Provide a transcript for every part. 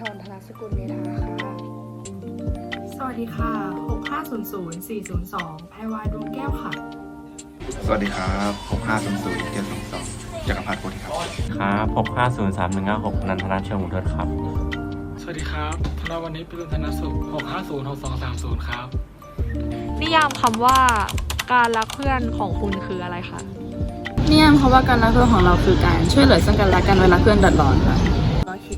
กุลเมธาค่ะ สวัสดีค่ะ 6500 402แพรวาดวงแก้วค่ะ สวัสดีครับ6500 722จักรพัฒน์โพธิครับ ครับ6503156นันทนาเชิงบุตรครับ สวัสดีครับธนวันนี้ปิรุณธนสุข650 6230 ครับ นิยามคำว่าการรักเพื่อนของคุณคืออะไรคะ นิยามคำว่าการรักเพื่อนของเราคือการช่วยเหลือซึ่งกันและกันเวลาเพื่อนเดือดร้อนค่ะเราคิด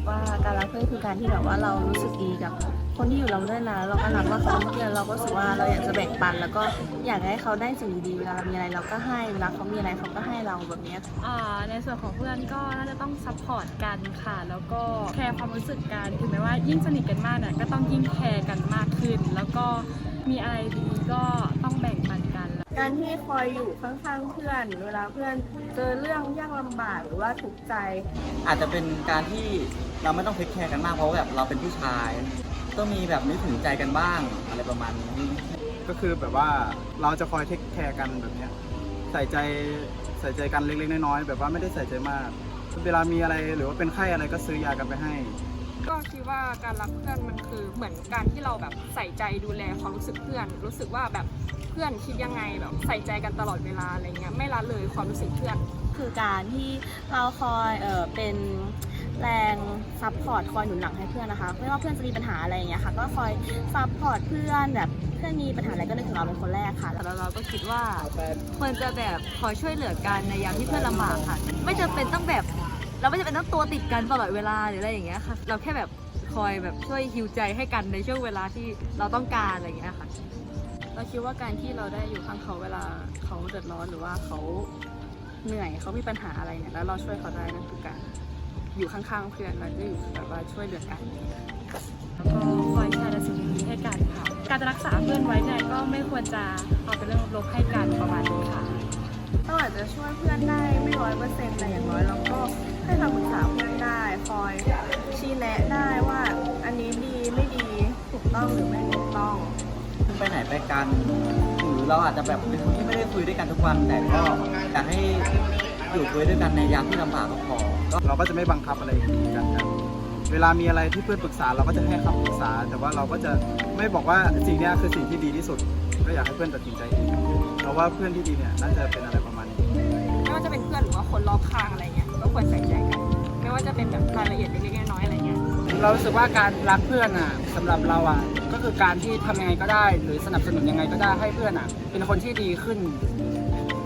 ว่าการรักเพื่อนคือการที่แบบว่าเรารู้สึกดีกับคนที่อยู่เราด้วยนะเราก็รักว่าเขาเป็นเพื่อนเราก็รู้สึกว่าเราอยากจะแบ่งปัน แล้วก็อยากให้เขาได้สิ่งดีๆเวลาเรามีอะไรเราก็ให้เวลาเขามีอะไรเขาก็ให้เราแบบเนี้ยอ่าในส่วนของเพื่อนก็น่าจะต้องซัพพอร์ตกันค่ะ แล้วก็แคร์ความรู้สึกกันถึงแม้ว่ายิ่งสนิทกันมากเนี่ยก็ต้องยิ่งแคร์กันมากขึ้น แล้วก็มีอะไรดีก็ต้องแบ่งปัน กันการที่คอยอยู่ข้างๆเพื่อน เวลาเพื่อนเจอเรื่องยากลำบากหรือว่าทุกข์ใจ อาจจะเป็นการที่เราไม่ต้องเทคแคร์กันมากเพราะว่าแบบเราเป็นผู้ชายต้องมีแบบนึกถึงใจกันบ้างอะไรประมาณนี้ ก็คือแบบว่าเราจะคอยเทคแคร์กันแบบเนี้ยใส่ใจใส่ใจกันเล็กๆน้อยๆแบบว่าไม่ได้ใส่ใจมาก เวลามีอะไรหรือว่าเป็นไข้อะไรก็ซื้อยากันไปให้ ก็คิดว่าการรักเพื่อนมันคือเหมือนการที่เราแบบใส่ใจดูแลความรู้สึกเพื่อน รู้สึกว่าแบบเพื่อนคิดยังไงแบบใส่ใจกันตลอดเวลาอะไรเงี้ยไม่ละเลยความรู้สึกเพื่อน คือการที่เราคอยเออเป็นแรงซัพพอร์ตคอยหนุนหลังให้เพื่อนนะคะไม่ว่าเพื่อนจะมีปัญหาอะไรอย่างเงี้ยค่ะก็คอยซัพพอร์ตเพื่อนแบบเพื่อนมีปัญหาอะไรก็นึกถึงเราเป็นคนแรกค่ะ แล้วเราก็คิดว่าควรจะแบบคอยช่วยเหลือกันในยามที่เพื่อนลำบากค่ะ ไม่จำเป็นต้องแบบ เราไม่จำเป็นต้องตัวติดกันตลอดเวลาหรืออะไรอย่างเงี้ยค่ะ เราแค่แบบคอยแบบช่วยฮิวใจให้กันในช่วงเวลาที่เราต้องการอะไรอย่างเงี้ยค่ะ เราคิดว่าการที่เราได้อยู่ข้างเขาเวลาเขาเดือดร้อนหรือว่าเขาเหนื่อยเขามีปัญหาอะไรเนี่ยแล้วเราช่วยเขาได้นั่นคือการอยู่ข้างๆเพื่อนแล้วก็อยู่แบบว่าช่วยเหลือกันแล้วก็คอยแชร์ในสิ่งดีๆให้กันค่ะ การจะรักษาเพื่อนไว้เนี่ยก็ไม่ควรจะเอาเป็นเรื่องลบให้กันประมาณนี้ค่ะเราอาจจะช่วยเพื่อนได้ไม่ร้อยเปอร์เซ็นต์แต่อย่างน้อยเราก็ ไปไหนไปกันหรือเราอาจจะแบบเป็นคนที่ไม่ได้คุยด้วยกันทุกวัน แต่ก็อยากให้อยู่คุยด้วยกันในยามที่ลำบากก็พอก็เราก็จะไม่บังคับอะไรกันกันเวลามีอะไรที่เพื่อนปรึกษาเราก็จะให้คำปรึกษา แต่ว่าเราก็จะไม่บอกว่าสิ่งเนี้ยคือสิ่งที่ดีที่สุด ก็อยากให้เพื่อนตัดสินใจเองเราว่าเพื่อนที่ดีเนี่ยน่าจะเป็นอะไรประมาณนี้ไม่ว่าจะเป็นเพื่อนหรือว่าคนรอบข้างอะไรเงี้ยก็ควรใส่ใจกันไม่ว่าจะเป็นแบบรายละเอียดเล็กๆน้อยๆอะไรเงี้ยเรารู้สึกว่าการรักเพื่อนอะสำหรับเราอะ ก็คือการที่ทำยังไงก็ได้ หรือสนับสนุนยังไงก็ได้ให้เพื่อนอะ เป็นคนที่ดีขึ้น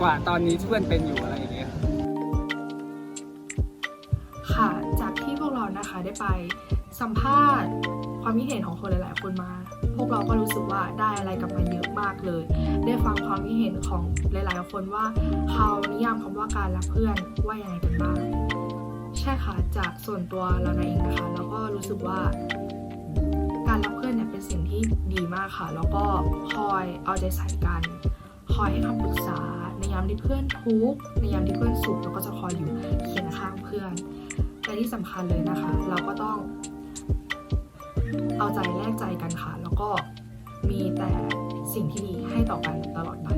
กว่าตอนนี้ที่เพื่อนเป็นอยู่อะไรอย่างเงี้ย ค่ะ จากที่พวกเรานะคะได้ไปสัมภาษณ์ความคิดเห็นของคนหลาย ๆ คนมา พวกเราก็รู้สึกว่าได้อะไรกลับมาเยอะมากเลย ได้ฟังความคิดเห็นของหลาย ๆ คนว่าเขานิยามคำว่าการรักเพื่อนว่ายังไงกันบ้าง ใช่ค่ะ จากส่วนตัวเราเองนะคะแล้วก็รู้สึกว่า ดีมากค่ะ แล้วก็คอยเอาใจใส่กัน คอยให้คำปรึกษา ในยามที่เพื่อนทุกข์ในยามที่เพื่อนสุขเราก็จะคอยอยู่เคียงข้างเพื่อนและที่สำคัญเลยนะคะ เราก็ต้อง เอาใจแลกใจกันค่ะ แล้วก็มีแต่สิ่งที่ดีให้ต่อกันตลอดไป